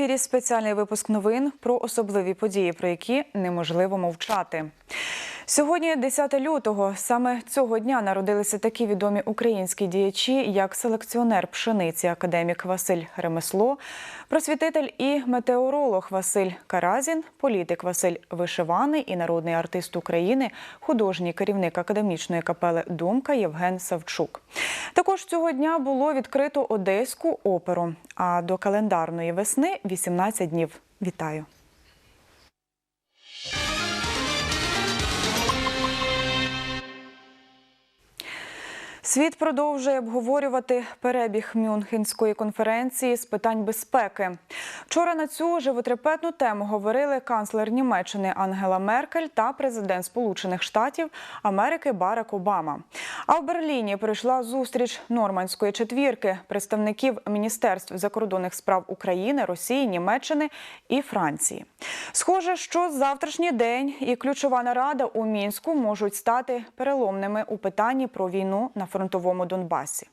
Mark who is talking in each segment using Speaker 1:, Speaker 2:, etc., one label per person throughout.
Speaker 1: Ефірі спеціальний випуск новин про особливі події, про які неможливо мовчати. Сьогодні, 10 лютого, саме цього дня народилися такі відомі українські діячі, як селекціонер пшениці, академік Василь Ремесло, просвітитель і метеоролог Василь Каразін, політик Василь Вишиваний і народний артист України, художній керівник академічної капели Думка Євген Савчук. Також цього дня було відкрито Одеську оперу. А до календарної весни 18 днів. Вітаю! Світ продовжує обговорювати перебіг Мюнхенської конференції з питань безпеки. Вчора на цю животрепетну тему говорили канцлер Німеччини Ангела Меркель та президент Сполучених Штатів Америки Барак Обама. А в Берліні прийшла зустріч нормандської четвірки представників міністерств закордонних справ України, Росії, Німеччини і Франції. Схоже, що завтрашній день і ключова нарада у мінську можуть стати переломними у питанні про війну на фронтовому Донбасі.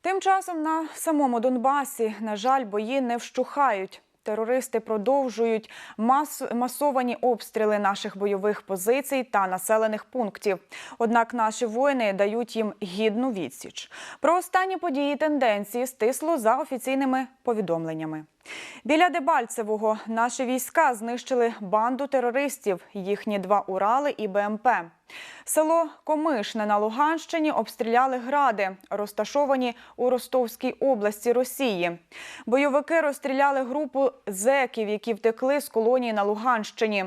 Speaker 1: Тим часом на самому Донбасі, на жаль, бої не вщухають. Терористи продовжують мас... масовані обстріли наших бойових позицій та населених пунктів. Однак наші воїни дають їм гідну відсіч. Про останні події і тенденції стисло за офіційними повідомленнями. Біля Дебальцевого наші війська знищили банду терористів, їхні два Урали і БМП. Село Комишне на Луганщині обстріляли гради, розташовані у Ростовській області Росії. Бойовики розстріляли групу зеків, які втекли з колонії на Луганщині.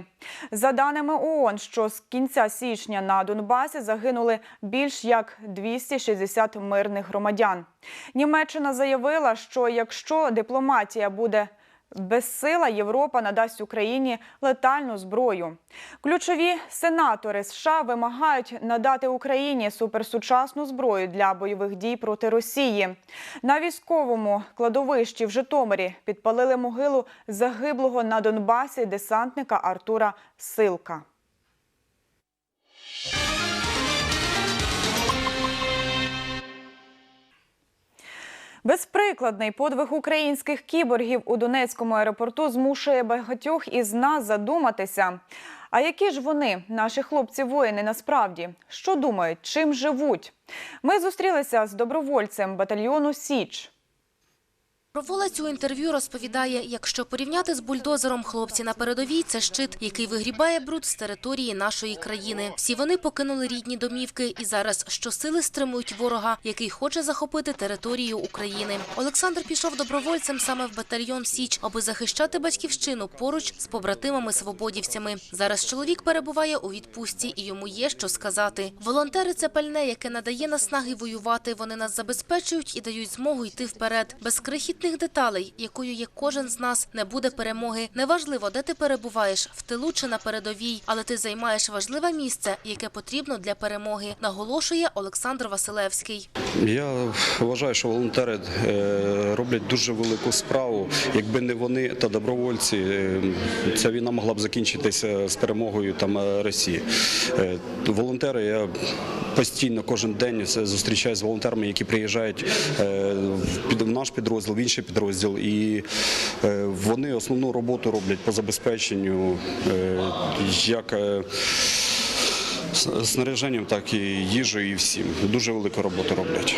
Speaker 1: За даними ООН, що з кінця січня на Донбасі загинули більш як 260 мирних громадян. Німеччина заявила, що якщо дипломатія буде безсила, Європа надасть Україні летальну зброю. Ключові сенатори США вимагають надати Україні суперсучасну зброю для бойових дій проти Росії. На військовому кладовищі в Житомирі підпалили могилу загиблого на Донбасі десантника Артура Силка. Безприкладний подвиг українських кіборгів у Донецькому аеропорту змушує багатьох із нас задуматися. А які ж вони, наші хлопці-воїни, насправді? Що думають, чим живуть? Ми зустрілися з добровольцем батальйону Січ.
Speaker 2: Проволець у інтерв'ю розповідає, якщо порівняти з бульдозером, хлопці на передовій – це щит, який вигрібає бруд з території нашої країни. Всі вони покинули рідні домівки і зараз щосили стримують ворога, який хоче захопити територію України. Олександр пішов добровольцем саме в батальйон Січ, аби захищати батьківщину поруч з побратимами-свободівцями. Зараз чоловік перебуває у відпустці і йому є що сказати. Волонтери – це пальне, яке надає наснаги воювати. Вони нас забезпечують і дають змогу йти вперед. Без крихітних деталей, якою є кожен з нас, не буде перемоги. Неважливо, де ти перебуваєш, в тилу чи на передовій, але ти займаєш важливе місце, яке потрібно для перемоги, наголошує Олександр Василевський.
Speaker 3: Я вважаю, що волонтери е, роблять дуже велику справу. Якби не вони та добровольці, е, ця війна могла б закінчитися з перемогою там е, Росії. Волонтери, я постійно кожен день зустрічаюся з волонтерами, які приїжджають в наш підрозділ, інший підрозділ, і е, вони основну роботу роблять по забезпеченню е, як. е, Снаряженням, так і їжею, і всім. Дуже велику роботу роблять.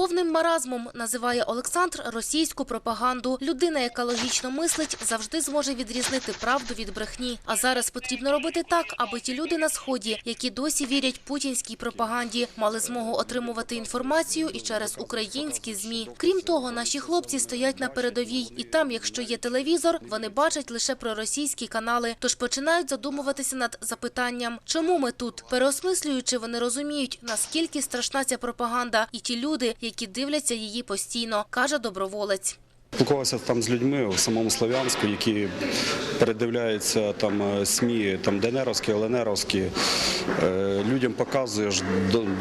Speaker 2: Повним маразмом називає Олександр російську пропаганду. Людина, яка логічно мислить, завжди зможе відрізнити правду від брехні. А зараз потрібно робити так, аби ті люди на сході, які досі вірять путінській пропаганді, мали змогу отримувати інформацію і через українські змі. Крім того, наші хлопці стоять на передовій, і там, якщо є телевізор, вони бачать лише проросійські канали. Тож починають задумуватися над запитанням, чому ми тут, переосмислюючи, вони розуміють, наскільки страшна ця пропаганда, і ті люди, які дивляться її постійно, каже доброволець.
Speaker 3: Спілкувався там з людьми в самому Слов'янську, які передивляються там е, СМІ, там ДНРовські, ЛНРовські. Е, Людям показуєш,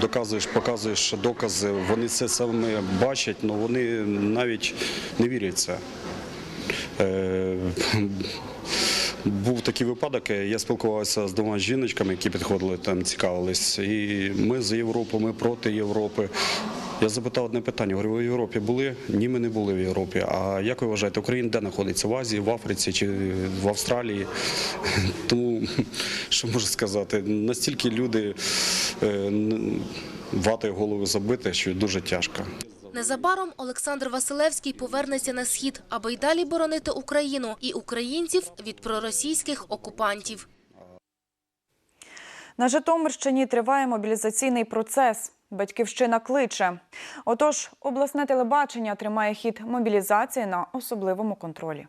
Speaker 3: доказуєш, показуєш докази. Вони це саме бачать, але вони навіть не вірять це. Е, Був такий випадок, я спілкувався з двома жіночками, які підходили там, цікавились. І ми з Європи, ми проти Європи. Я запитав одне питання: говорю, ви в Європі були? Ні, ми не були в Європі. А як ви вважаєте, Україна де знаходиться? В Азії, в Африці чи в Австралії? Тому що можу сказати, настільки люди е, ватою голову забити, що дуже тяжко.
Speaker 2: Незабаром Олександр Василевський повернеться на схід, аби й далі боронити Україну і українців від проросійських окупантів.
Speaker 1: На Житомирщині триває мобілізаційний процес. Батьківщина кличе. Отож, обласне телебачення тримає хід мобілізації на особливому контролі.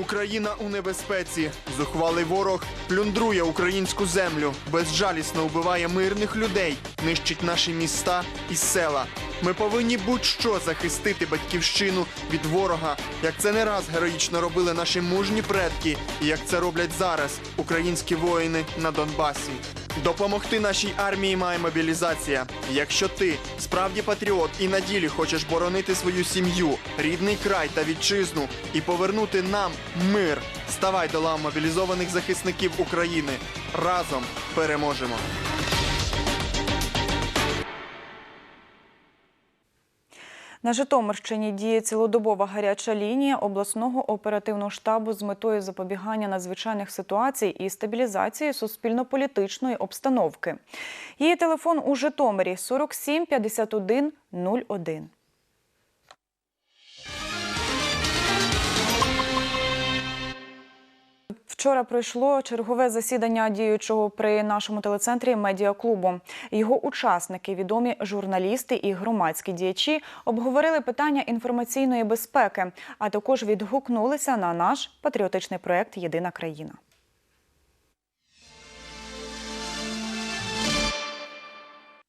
Speaker 4: Україна у небезпеці. Зухвалий ворог плюндрує українську землю, безжалісно вбиває мирних людей, нищить наші міста і села. Ми повинні будь-що захистити батьківщину від ворога, як це не раз героїчно робили наші мужні предки, і як це роблять зараз українські воїни на Донбасі. Допомогти нашій армії має мобілізація. Якщо ти справді патріот і на ділі хочеш боронити свою сім'ю, рідний край та вітчизну і повернути нам мир, ставай до лав мобілізованих захисників України. Разом переможемо.
Speaker 1: На Житомирщині діє цілодобова гаряча лінія обласного оперативного штабу з метою запобігання надзвичайних ситуацій і стабілізації суспільно-політичної обстановки. Її телефон у Житомирі 47 51 01. Вчора пройшло чергове засідання діючого при нашому телецентрі медіаклубу. Його учасники, відомі журналісти і громадські діячі, обговорили питання інформаційної безпеки, а також відгукнулися на наш патріотичний проект Єдина країна.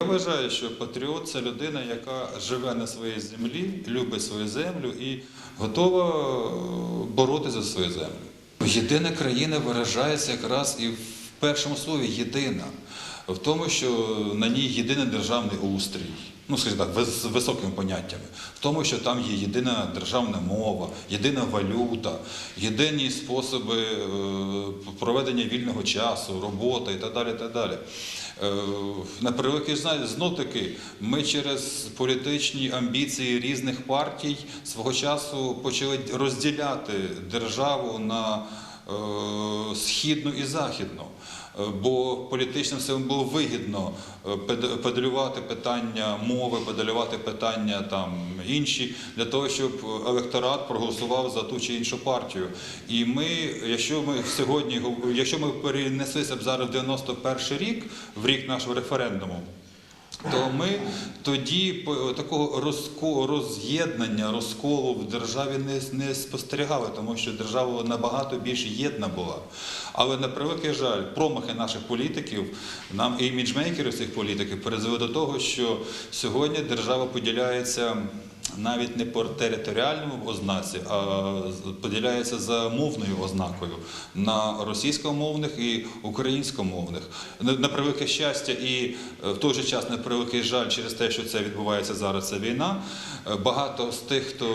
Speaker 5: Я вважаю, що патріот це людина, яка живе на своїй землі, любить свою землю і готова боротися за свою землю. Єдина країна виражається якраз і в першому слові єдина, в тому, що на ній єдиний державний устрій. Ну, скажімо так, з високими поняттями, в тому, що там є єдина державна мова, єдина валюта, єдині способи е, проведення вільного часу, роботи і так далі. Так далі. Е, На превеликий знов таки, ми через політичні амбіції різних партій свого часу почали розділяти державу на східну і західну. Е, Бо політичним силам було вигідно е, педалювати питання мови, педалювати питання там інші для того, щоб електорат проголосував за ту чи іншу партію. І ми, якщо ми сьогодні, якщо ми перенеслися б зараз в 91 рік, в рік нашого референдуму, то ми тоді такого розко, роз'єднання, розколу в державі не, не спостерігали, тому що держава набагато більш єдна була. Але на превеликий жаль, промахи наших політиків, нам і іміджмейкерів цих політиків призвели до того, що сьогодні держава поділяється. Навіть не по територіальному ознаці, а поділяється за мовною ознакою на російськомовних і українськомовних. На, превелике щастя, і е, в той же час на превеликий жаль через те, що це відбувається зараз, це війна. е, Багато з тих, хто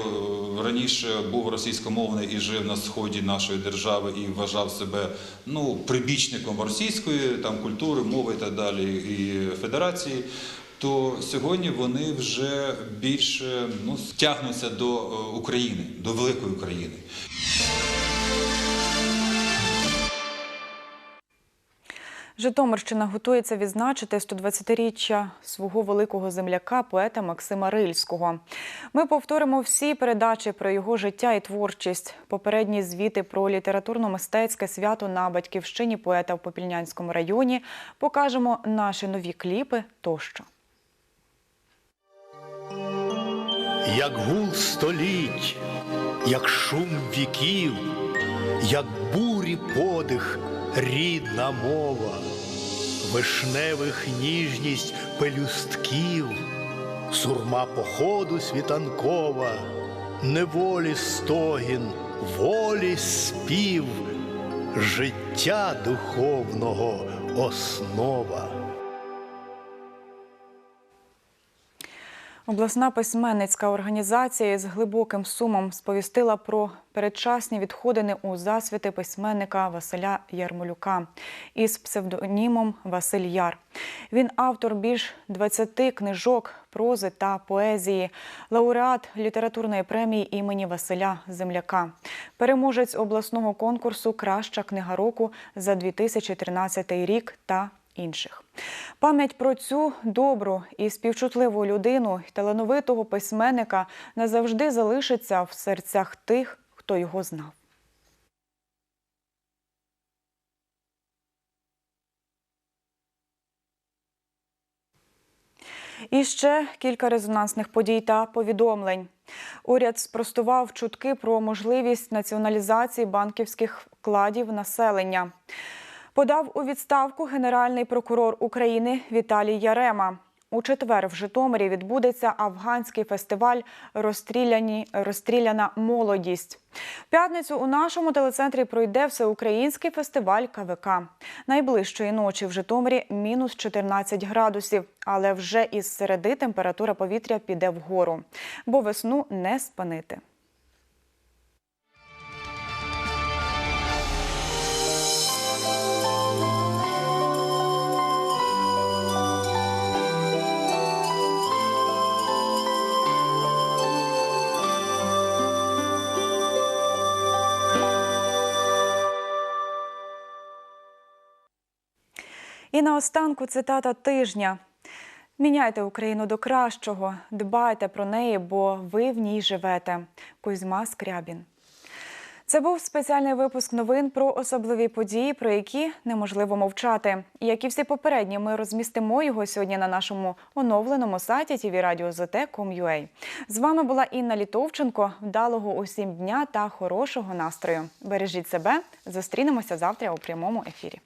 Speaker 5: раніше був російськомовний і жив на сході нашої держави і вважав себе ну прибічником російської там культури, мови і так далі і федерації то сьогодні вони вже більше ну, тягнуться до е, України, до великої України.
Speaker 1: Житомирщина готується відзначити 120-річчя свого великого земляка, поета Максима Рильського. Ми повторимо всі передачі про його життя і творчість, попередні звіти про літературно-мистецьке свято на батьківщині поета в Попільнянському районі. Покажемо наші нові кліпи тощо.
Speaker 6: Як гул століть, як шум віків, як бурі подих, рідна мова, вишневих ніжність пелюстків, сурма походу світанкова, неволі стогін, волі спів, життя духовного основа.
Speaker 1: Обласна письменницька організація з глибоким сумом сповістила про передчасні відходини у засвіти письменника Василя Ярмолюка із псевдонімом Василь Яр. Він автор більш 20 книжок, прози та поезії, лауреат літературної премії імені Василя Земляка, переможець обласного конкурсу Краща книга року за 2013 рік та інших. Пам'ять про цю добру і співчутливу людину, талановитого письменника назавжди залишиться в серцях тих, хто його знав. І ще кілька резонансних подій та повідомлень. Уряд спростував чутки про можливість націоналізації банківських вкладів населення. Подав у відставку генеральний прокурор України Віталій Ярема. У четвер в Житомирі відбудеться афганський фестиваль «Розстріляні, Розстріляна молодість. П'ятницю у нашому телецентрі пройде всеукраїнський фестиваль КВК. Найближчої ночі в Житомирі мінус 14 градусів, але вже із середи температура повітря піде вгору, бо весну не спинити. Наостанку цитата тижня. Міняйте Україну до кращого, дбайте про неї, бо ви в ній живете. Кузьма Скрябін. Це був спеціальний випуск новин про особливі події, про які неможливо мовчати. Як і всі попередні, ми розмістимо його сьогодні на нашому оновленому сайті tvradio.zt.com.ua. З вами була Інна Літовченко. Вдалого усім дня та хорошого настрою. Бережіть себе. Зустрінемося завтра у прямому ефірі.